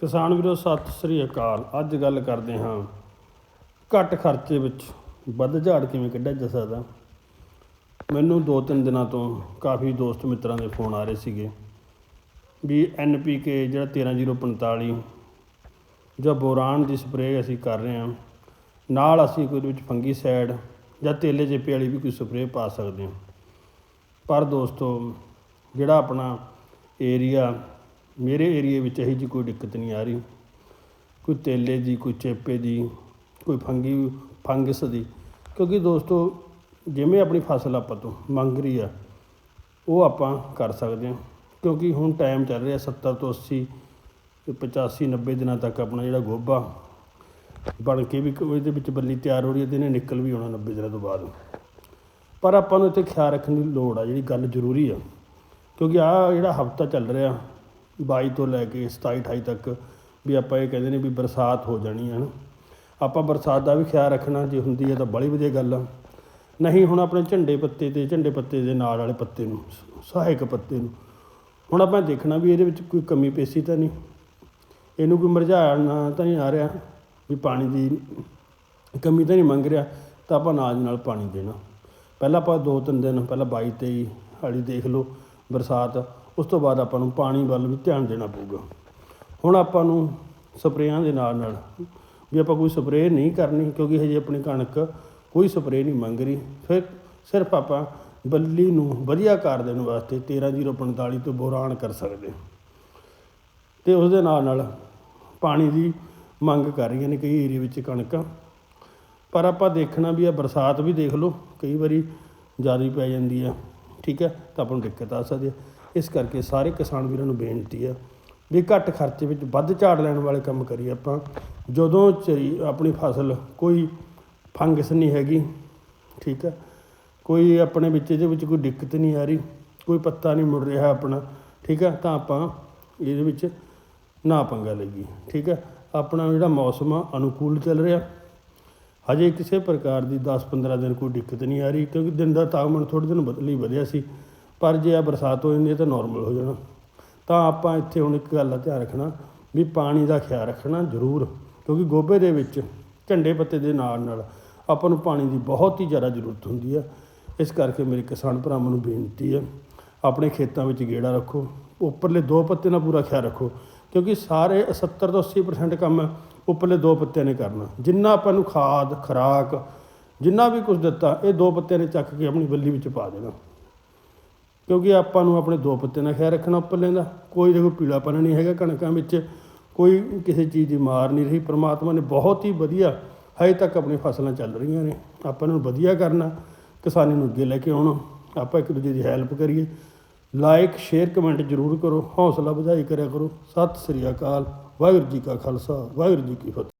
ਕਿਸਾਨ ਵੀਰੋ, ਸਤਿ ਸ੍ਰੀ ਅਕਾਲ। ਅੱਜ ਗੱਲ ਕਰਦੇ ਹਾਂ ਘੱਟ ਖਰਚੇ ਵਿੱਚ ਵੱਧ ਝਾੜ ਕਿਵੇਂ ਕੱਢਿਆ ਜਾ ਸਕਦਾ। ਮੈਨੂੰ ਦੋ ਤਿੰਨ ਦਿਨਾਂ ਤੋਂ ਕਾਫੀ ਦੋਸਤ ਮਿੱਤਰਾਂ ਦੇ ਫੋਨ ਆ ਰਹੇ ਸੀਗੇ ਵੀ ਐਨਪੀਕੇ ਜਿਹੜਾ 13045 ਜਾਂ ਬੋਰਾਨ ਦੀ ਸਪਰੇਅ ਅਸੀਂ ਕਰ ਰਹੇ ਹਾਂ, ਨਾਲ ਅਸੀਂ ਕੋਈ ਵਿੱਚ ਫੰਗੀਸਾਈਡ ਜਾਂ ਤੇਲੇ ਚਿੱਪੇ ਵਾਲੀ ਵੀ ਕੋਈ ਸਪਰੇਅ ਪਾ ਸਕਦੇ ਹਾਂ। ਪਰ ਦੋਸਤੋ, ਜਿਹੜਾ ਆਪਣਾ ਏਰੀਆ ਮੇਰੇ ਏਰੀਏ ਵਿੱਚ ਇਹੋ ਜਿਹੀ ਕੋਈ ਦਿੱਕਤ ਨਹੀਂ ਆ ਰਹੀ। ਕੋਈ ਤੇਲੇ ਦੀ, ਕੋਈ ਚੇਪੇ ਦੀ, ਕੋਈ ਫੰਗੀ, ਫੰਗਸ ਦੀ। ਕਿਉਂਕਿ ਦੋਸਤੋ, ਜਿਵੇਂ ਆਪਣੀ ਫਸਲ ਆਪਾਂ ਤੋਂ ਮੰਗ ਰਹੀ ਆ, ਉਹ ਆਪਾਂ ਕਰ ਸਕਦੇ ਹਾਂ। ਕਿਉਂਕਿ ਹੁਣ ਟਾਈਮ ਚੱਲ ਰਿਹਾ 70 ਤੋਂ 80 ਤੇ 85 90 ਦਿਨਾਂ ਤੱਕ ਆਪਣਾ ਜਿਹੜਾ ਗੋਭਾ ਬਣ ਕੇ ਵੀ ਇਹਦੇ ਵਿੱਚ ਬੱਲੀ ਤਿਆਰ ਹੋ ਰਹੀ ਹੈ ਤੇ ਇਹਨੇ ਨਿਕਲ ਵੀ ਆਉਣਾ 90 ਦਿਨਾਂ ਤੋਂ ਬਾਅਦ। ਪਰ ਆਪਾਂ ਨੂੰ ਇੱਥੇ ਖਿਆਲ ਰੱਖਣ ਦੀ ਲੋੜ ਆ, ਜਿਹੜੀ ਗੱਲ ਜ਼ਰੂਰੀ ਆ। ਕਿਉਂਕਿ ਆ ਜਿਹੜਾ ਹਫਤਾ ਚੱਲ ਰਿਹਾ 22 ਤੋਂ ਲੈ ਕੇ 27 28 ਤੱਕ ਵੀ ਆਪਾਂ ਇਹ ਕਹਿੰਦੇ ਨੇ ਵੀ ਬਰਸਾਤ ਹੋ ਜਾਣੀ ਹੈ ਨਾ। ਆਪਾਂ ਬਰਸਾਤ ਦਾ ਵੀ ਖਿਆਲ ਰੱਖਣਾ, ਜੇ ਹੁੰਦੀ ਹੈ ਤਾਂ ਬੜੀ ਵਧੀਆ ਗੱਲ ਆ। ਨਹੀਂ, ਹੁਣ ਆਪਣੇ ਝੰਡੇ ਪੱਤੇ ਤੇ, ਝੰਡੇ ਪੱਤੇ ਦੇ ਨਾਲ ਵਾਲੇ ਪੱਤੇ ਨੂੰ, ਸਹਾਇਕ ਪੱਤੇ ਨੂੰ, ਹੁਣ ਆਪਾਂ ਦੇਖਣਾ ਵੀ ਇਹਦੇ ਵਿੱਚ ਕੋਈ ਕਮੀ ਪੇਸ਼ੀ ਤਾਂ ਨਹੀਂ। ਇਹਨੂੰ ਕੋਈ ਮੁਰਝਾਣਾ ਤਾਂ ਨਹੀਂ ਆ ਰਿਹਾ ਵੀ ਪਾਣੀ ਦੀ ਕਮੀ ਤਾਂ ਨਹੀਂ ਮੰਗ ਰਿਹਾ, ਤਾਂ ਆਪਾਂ ਨਾਲ ਨਾਲ ਪਾਣੀ ਦੇਣਾ। ਪਹਿਲਾਂ ਆਪਾਂ ਦੋ, ਤਿੰਨ ਦਿਨ, ਪਹਿਲਾਂ 22 23 ਹਾਲੀ ਦੇਖ ਲਓ ਬਰਸਾਤ। ਉਸ ਤੋਂ ਬਾਅਦ ਆਪਾਂ ਨੂੰ ਪਾਣੀ ਵੱਲ ਵੀ ਧਿਆਨ ਦੇਣਾ ਪਊਗਾ। ਹੁਣ ਆਪਾਂ ਨੂੰ ਸਪਰੇਆਂ ਦੇ ਨਾਲ ਨਾਲ ਵੀ ਆਪਾਂ ਕੋਈ ਸਪਰੇਅ ਨਹੀਂ ਕਰਨੀ ਕਿਉਂਕਿ ਹਜੇ ਆਪਣੀ ਕਣਕ ਕੋਈ ਸਪਰੇਅ ਨਹੀਂ ਮੰਗ ਰਹੀ। ਫਿਰ ਸਿਰਫ ਆਪਾਂ ਬੱਲੀ ਨੂੰ ਵਧੀਆ ਕਰ ਦੇਣ ਵਾਸਤੇ 13045 ਤੋਂ ਬੋਰਾਨ ਕਰ ਸਕਦੇ ਹਾਂ। ਤੇ ਉਸ ਦੇ ਨਾਲ ਨਾਲ ਪਾਣੀ ਦੀ ਮੰਗ ਕਰ ਰਹੀਆਂ ਨੇ ਕਈ ਏਰੀਏ ਵਿੱਚ ਕਣਕਾਂ। ਪਰ ਆਪਾਂ ਦੇਖਣਾ ਵੀ ਆ, ਬਰਸਾਤ ਵੀ ਦੇਖ ਲਓ, ਕਈ ਵਾਰੀ ਜ਼ਿਆਦਾ ਪੈ ਜਾਂਦੀ ਆ। ਠੀਕ ਹੈ, ਤਾਂ ਆਪਾਂ ਨੂੰ ਦਿੱਕਤ ਆ ਸਕਦੀ ਹੈ ਇਸ ਕਰਕੇ ਸਾਰੇ ਕਿਸਾਨ ਵੀਰਾਂ ਨੂੰ ਬੇਨਤੀ ਆ ਵੀ ਘੱਟ ਖਰਚੇ ਵਿੱਚ ਵੱਧ ਝਾੜ ਲੈਣ ਵਾਲੇ ਕੰਮ ਕਰੀਏ ਆਪਾਂ। ਜਦੋਂ ਚਰੀ ਆਪਣੀ ਫਸਲ ਕੋਈ ਫੰਗਸ ਨਹੀਂ ਹੈਗੀ, ਠੀਕ ਹੈ ਕੋਈ ਆਪਣੇ ਵਿੱਚ ਇਹਦੇ ਵਿੱਚ ਕੋਈ ਦਿੱਕਤ ਨਹੀਂ ਆ ਰਹੀ, ਕੋਈ ਪੱਤਾ ਨਹੀਂ ਮੁੜ ਰਿਹਾ ਆਪਣਾ, ਠੀਕ ਹੈ ਤਾਂ ਆਪਾਂ ਇਹਦੇ ਵਿੱਚ ਨਾ ਪੰਗਾ ਲਈਏ, ਠੀਕ ਹੈ ਆਪਣਾ ਜਿਹੜਾ ਮੌਸਮ ਆ, ਅਨੁਕੂਲ ਚੱਲ ਰਿਹਾ। ਹਜੇ ਕਿਸੇ ਪ੍ਰਕਾਰ ਦੀ 10-15 ਦਿਨ ਕੋਈ ਦਿੱਕਤ ਨਹੀਂ ਆ ਰਹੀ, ਕਿਉਂਕਿ ਦਿਨ ਦਾ ਤਾਪਮਾਨ ਥੋੜ੍ਹੇ ਦਿਨ ਬਦਲੀ ਵਧਿਆ ਸੀ। ਪਰ ਜੇ ਆ ਬਰਸਾਤ ਹੋ ਜਾਂਦੀ ਹੈ ਤਾਂ ਨਾਰਮਲ ਹੋ ਜਾਣਾ। ਤਾਂ ਆਪਾਂ ਇੱਥੇ ਹੁਣ ਇੱਕ ਗੱਲ ਦਾ ਧਿਆਨ ਰੱਖਣਾ ਵੀ ਪਾਣੀ ਦਾ ਖਿਆਲ ਰੱਖਣਾ ਜ਼ਰੂਰ, ਕਿਉਂਕਿ ਗੋਭੇ ਦੇ ਵਿੱਚ, ਝੰਡੇ ਪੱਤੇ ਦੇ ਨਾਲ ਨਾਲ ਆਪਾਂ ਨੂੰ ਪਾਣੀ ਦੀ ਬਹੁਤ ਹੀ ਜ਼ਿਆਦਾ ਜ਼ਰੂਰਤ ਹੁੰਦੀ ਹੈ ਇਸ ਕਰਕੇ ਮੇਰੇ ਕਿਸਾਨ ਭਰਾਵਾਂ ਨੂੰ ਬੇਨਤੀ ਹੈ ਆਪਣੇ ਖੇਤਾਂ ਵਿੱਚ ਗੇੜਾ ਰੱਖੋ, ਉੱਪਰਲੇ ਦੋ ਪੱਤੇ ਦਾ ਪੂਰਾ ਖਿਆਲ ਰੱਖੋ, ਕਿਉਂਕਿ ਸਾਰੇ 70 ਤੋਂ 80% ਕੰਮ ਉੱਪਰਲੇ ਦੋ ਪੱਤਿਆਂ ਨੇ ਕਰਨਾ। ਜਿੰਨਾ ਆਪਾਂ ਨੂੰ ਖਾਦ, ਖਰਾਕ, ਜਿੰਨਾ ਵੀ ਕੁਝ ਦਿੱਤਾ, ਇਹ ਦੋ ਪੱਤਿਆਂ ਨੇ ਚੱਕ ਕੇ ਆਪਣੀ ਬੱਲੀ ਵਿੱਚ ਪਾ ਦੇਣਾ। ਕਿਉਂਕਿ ਆਪਾਂ ਨੂੰ ਆਪਣੇ ਦੋ ਪੱਤੇ ਨਾਲ ਖਿਆਲ ਰੱਖਣਾ ਉੱਪਰਲੇ ਦਾ ਕੋਈ ਦੇਖੋ ਪੀਲਾਪਨ ਨਹੀਂ ਹੈਗਾ ਕਣਕਾਂ ਵਿੱਚ, ਕੋਈ ਕਿਸੇ ਚੀਜ਼ ਦੀ ਮਾਰ ਨਹੀਂ ਰਹੀ। ਪ੍ਰਮਾਤਮਾ ਨੇ ਬਹੁਤ ਹੀ ਵਧੀਆ ਹਜੇ ਤੱਕ ਆਪਣੀ ਫਸਲਾਂ ਚੱਲ ਰਹੀਆਂ ਨੇ। ਆਪਾਂ ਨੂੰ ਵਧੀਆ ਕਰਨਾ, ਕਿਸਾਨੀ ਨੂੰ ਅੱਗੇ ਲੈ ਕੇ ਆਉਣਾ। ਆਪਾਂ ਇੱਕ ਦੂਜੇ ਦੀ ਹੈਲਪ ਕਰੀਏ। ਲਾਈਕ ਸ਼ੇਅਰ, ਕਮੈਂਟ ਜ਼ਰੂਰ ਕਰੋ। ਹੌਸਲਾ ਵਧਾਈ ਕਰਿਆ ਕਰੋ। ਸਤਿ ਸ੍ਰੀ ਅਕਾਲ। ਵਾਹਿਗੁਰੂ ਜੀ ਕਾ ਖਾਲਸਾ। ਵਾਹਿਗੁਰੂ ਜੀ ਕੀ ਫਤਿਹ।